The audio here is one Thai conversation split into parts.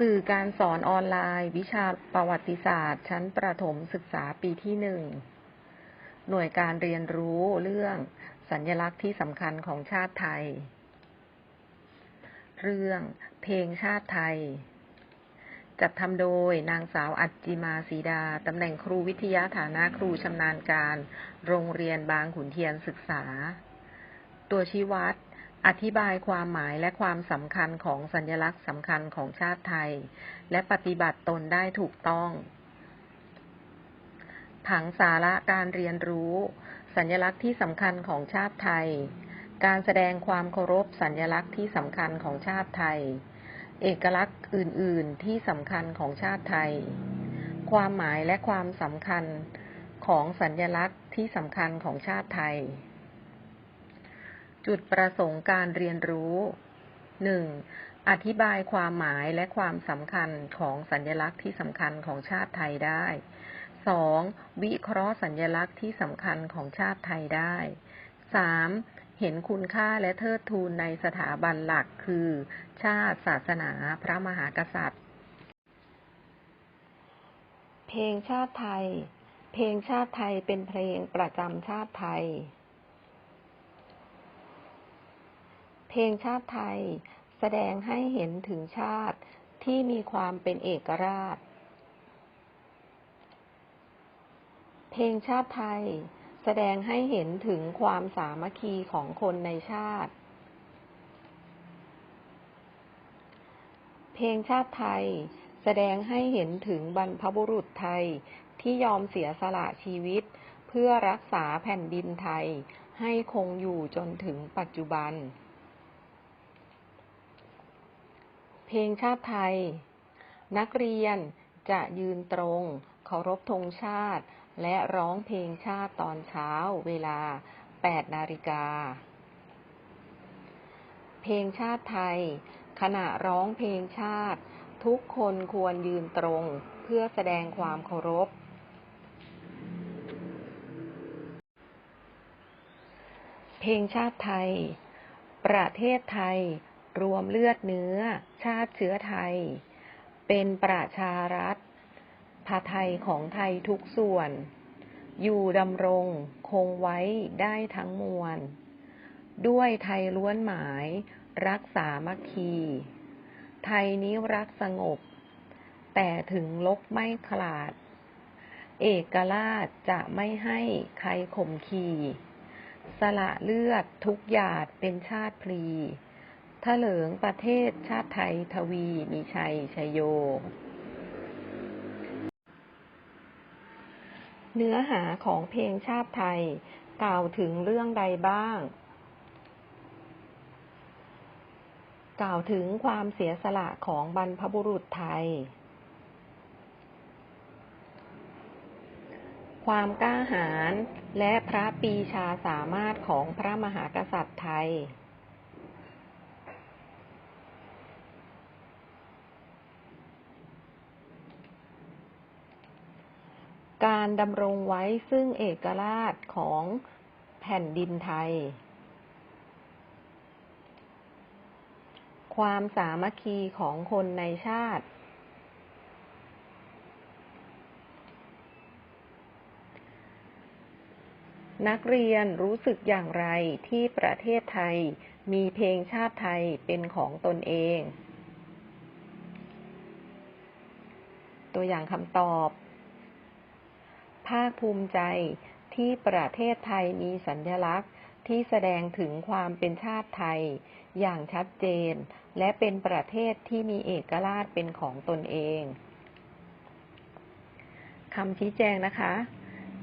สื่อการสอนออนไลน์ วิชาประวัติศาสตร์ ชั้นประถมศึกษาปีที่หนึ่งหน่วยการเรียนรู้เรื่องสัญลักษณ์ที่สำคัญของชาติไทย เรื่องเพลงชาติไทย จัดทำโดยนางสาวอัจจิมาศีดา ตำแหน่งครูวิทยาฐานะครูชำนาญการ โรงเรียนบางขุนเทียนศึกษา ตัวชี้วัด อธิบายความหมายและความสำคัญของสัญลักษณ์สำคัญของชาติไทย และปฏิบัติตนได้ถูกต้อง ผังสาระการเรียนรู้ สัญลักษณ์ที่สำคัญของชาติไทย การแสดงความเคารพสัญลักษณ์ที่สำคัญของชาติไทย เอกลักษณ์อื่น ๆ ที่สำคัญของชาติไทย ความหมายและความสำคัญของสัญลักษณ์ที่สำคัญของชาติไทย จุดประสงค์การเรียนรู้ 1. อธิบายความหมายและความสำคัญของสัญลักษณ์ที่สำคัญของชาติไทยได้ 2. วิเคราะห์สัญลักษณ์ที่สำคัญของชาติไทยได้ 3. เห็นคุณค่าและเทิดทูนในสถาบันหลักคือ ชาติศาสนาพระมหากษัตริย์ เพลงชาติไทย เพลงชาติไทยเป็นเพลงประจำชาติไทย เพลงชาติไทยแสดงให้เห็นถึงชาติที่มีความเป็นเอกราช เพลงชาติไทยแสดงให้เห็นถึงความสามัคคีของคนในชาติ เพลงชาติไทยแสดงให้เห็นถึงบรรพบุรุษไทยที่ยอมเสียสละชีวิต เพื่อรักษาแผ่นดินไทยให้คงอยู่จนถึงปัจจุบัน เพ ลงชาติไทย นักเรียนจะยืนตรงเคารพธงชาติ และร้องเพลงชาติตอนเช้าเวลา 8 นาฬิกา เพลงชาติไทย ขณะร้องเพลงชาติ ทุกคนควรยืนตรงเพื่อแสดงความเคารพ เพลงชาติไทย ประเทศไทย รวมเลือดเนื้อ ชาติเชื้อไทย เป็นประชารัฐพาไทยของไทยทุกส่วน อยู่ดำรงคงไว้ได้ทั้งมวล ด้วยไทยล้วนหมาย รักษามัคคี ไทยนี้รักสงบ แต่ถึงลบไม่ขลาด เอกราชจะไม่ให้ใครข่มขีสละเลือดทุกหยาดเป็นชาติพลี ถลิงประเทศชาติไทยทวี มีชัยชยโย เนื้อหาของเพลงชาติไทย กล่าวถึงเรื่องใดบ้าง กล่าวถึงความเสียสละของบรรพบุรุษไทย ความกล้าหาญและพระปีชาสามารถของพระมหากษัตริย์ไทย การดำรงไว้ซึ่งเอกราชของแผ่นดินไทย ความสามัคคีของคนในชาติ นักเรียนรู้สึกอย่างไรที่ประเทศไทยมีเพลงชาติไทยเป็นของตนเอง ตัวอย่างคำตอบ ภาคภูมิใจที่ประเทศไทยมีสัญลักษณ์ที่แสดงถึงความเป็นชาติไทย อย่างชัดเจน และเป็นประเทศที่มีเอกราชเป็นของตนเองคำชี้แจงนะคะ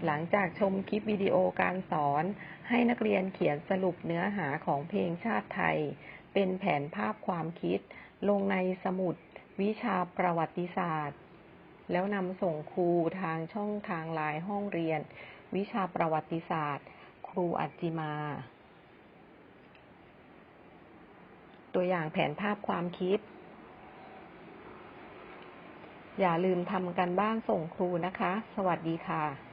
หลังจากชมคลิปวิดีโอการสอน ให้นักเรียนเขียนสรุปเนื้อหาของเพลงชาติไทย เป็นแผนภาพความคิด ลงในสมุด วิชาประวัติศาสตร์ แล้วนำส่งครูทางช่องทางไลน์ห้องเรียน วิชาประวัติศาสตร์ ครูอัจจิมา ตัวอย่างแผนภาพความคิด อย่าลืมทำกันบ้านส่งครูนะคะ สวัสดีค่ะ